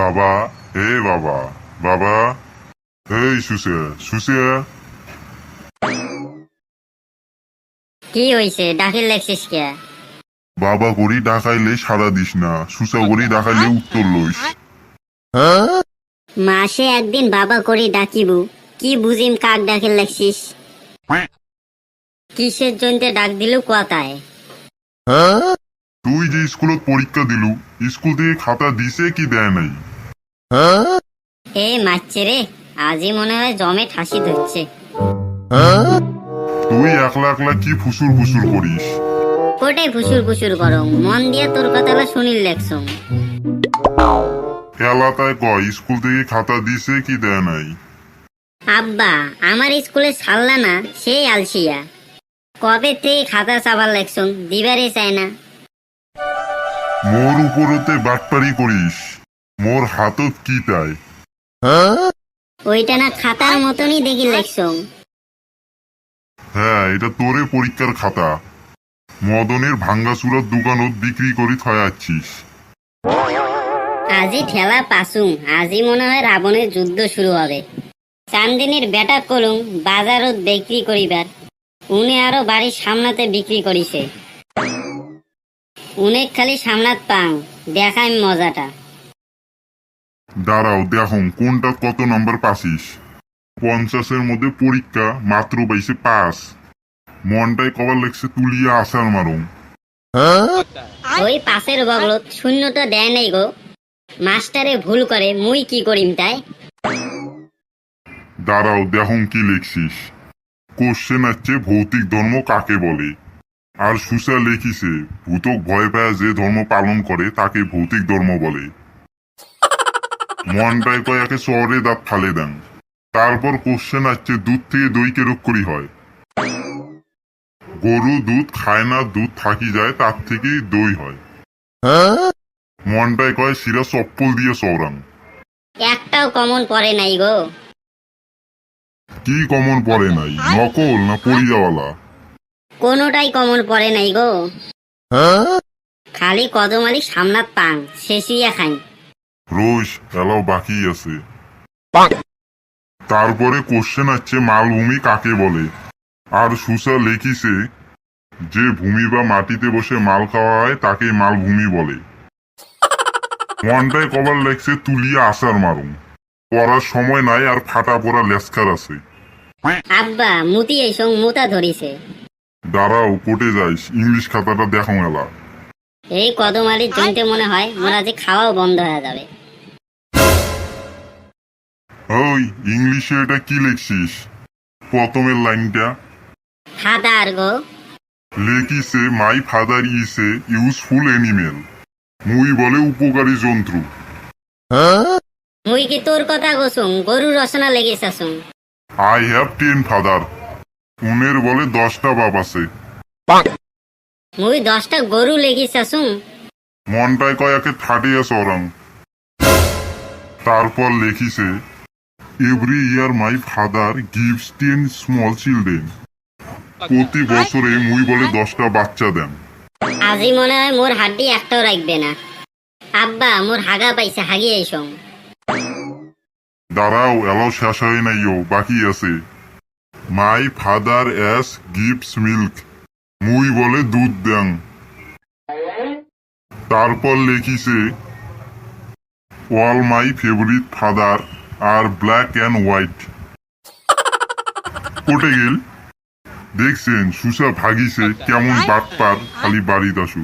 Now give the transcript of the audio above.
বাবা হে বাবা বাবা এই সুসে সুসে। কি হইছে? ডাকিল লেখছিস কে? বাবা করি ডাকাইলে সারা দিস না সুসা করি ডাকাইলে উত্তর লইস। মাসে একদিন বাবা করি ডাকিবু কি বুঝিম কাক ডাকিল লেখছিস কিসের জন্য ডাক দিলু কথায় তুই যে স্কুলত পরীক্ষা দিলু স্কুল থেকে খাতা দিছে কি দেয় নাই? এ মারছে রে আজই মনে হয় জমে ঠাসি ধরছে। তুই একলা একলা কি ফুসুর ফুসুর করিস? কোটে ফুসুর ফুসুর করো মন দিয়া তোর কথা শুনিল লেখছুম এলাকায় কয় স্কুল থেকে খাতা দিছে কি দেয় নাই? আব্বা আমার স্কুলে ছাড়লা না সেই আলসিয়া। কবে থেকে খাতা চাবার লেখছুম দিবারে চায় না। মোর উপরতে বাটপারি করিস। মোর হাতত কি তাই? ওইটা না খাতার মতনই দেখি লেখছুম হ্যাঁ এটা তোরে পরীক্ষার খাতা। মদনের ভাঙ্গাচুরার দোকানত বিক্রি করি থয়াচ্ছিস। আজি ঠেলা পাসুম আজি মনে হয় রাবণের যুদ্ধ শুরু হবে। চান্দিনীর বেটা করুম বাজারত বিক্রি করিবার। উনি আরও বাড়ির সামনাতে বিক্রি করিছে। উনেক খালি সামনাত পাং দেখাই মজাটা। দাঁড়াও দেখো কোনটা কত নাম্বার পাসিস? পঞ্চাশের মধ্যে পরীক্ষা মাত্র পাইছে পাস মনটাই কবার লেগছে তুলিয়া আসার মারুম। ওই পাশের বগলত শূন্যটা দেয় নাই গো। মাস্টারে ভুল করে মুই কি করিম তাই? দাঁড়াও দেখো কি লিখছিস। কোশ্চেন আছে ভৌতিক ধর্ম কাকে বলে? আর সুসা লেখিছে ভূতক ভয় পায় যে ধর্ম পালন করে তাকে ভৌতিক ধর্ম বলে। মনটাই কয়াকে শহরে দাঁত ফালে দেন। তারপর কোশ্চেন আছে দুধ থেকে দই কেরক করি হয়? গরু দুধ খায় না দুধ থাকি যায় তার থেকেই দই হয়। মনটাই কয় শিরা চপ্পল দিয়ে সৌরাং একটাও কমন পড়ে নাই গো। কি কমন পড়ে নাই? নকল না পড়িয়াওয়ালা কোনোটাই কমন পড়ে নাই গো। খালি কদমালি সামনাত পাং শেষিয়া খাই রোজ এলাও বাকি আছে। তারপরে কোশ্চেন আছে মালভূমি কাকে বলে? আর সুসা লেখিছে যে ভূমি বা মাটিতে বসে মাল খাওয়া হয় তাকে মালভূমি বলে। মনটায় কবার লেখছে তুলিয়া আসার মারুম। পড়ার সময় নাই আর ফাটা পড়া লেসকার আছে। আব্বা মুতি এই সঙ্গ মুতা ধরিছে। দাঁড়াও কোটে যাইস। ইংলিশ খাতাটা দেখো এলা এই কদমালির জন্যে মনে হয় মোরা যে খাওয়াও বন্ধ হয়ে যাবে। ওই ইংলিশে এটা কি লিখছিস? প্রথমের লাইনটা। হাদার গো। লেখিছে my father is a useful animal মুই বলে উপকারী জন্তু। মুই কি তোর কথা গোসুম গরু রচনা লেগেছাসুম আই হ্যাভ টেন ফাদার উনের বলে দশটা বাপ আছে। মুই দশটা গরু লেগেছাসুম মনটায় কয়াকে থাটিয়া সরং তারপর লেখিছে every year my father gives ten small children প্রতি বছরে মুই বলে দশটা বাচ্চা দেন। আজি মনে হয় মোর হাড্ডি একটাও রাখবে না। আব্বা মোর হাগা পাইছে হাগি এই সঙ্গ দাঁড়াও এলাও শেষ হয় নাইও বাকি আছে। My father as gives milk মুই বলে দুধ দেন। তারপর লেখিছে all my favourite father are black and white কোটে গেল। দেখছেন, সুসা ভাগিছে কেমন বাটপার, খালি বাড়ি দাসু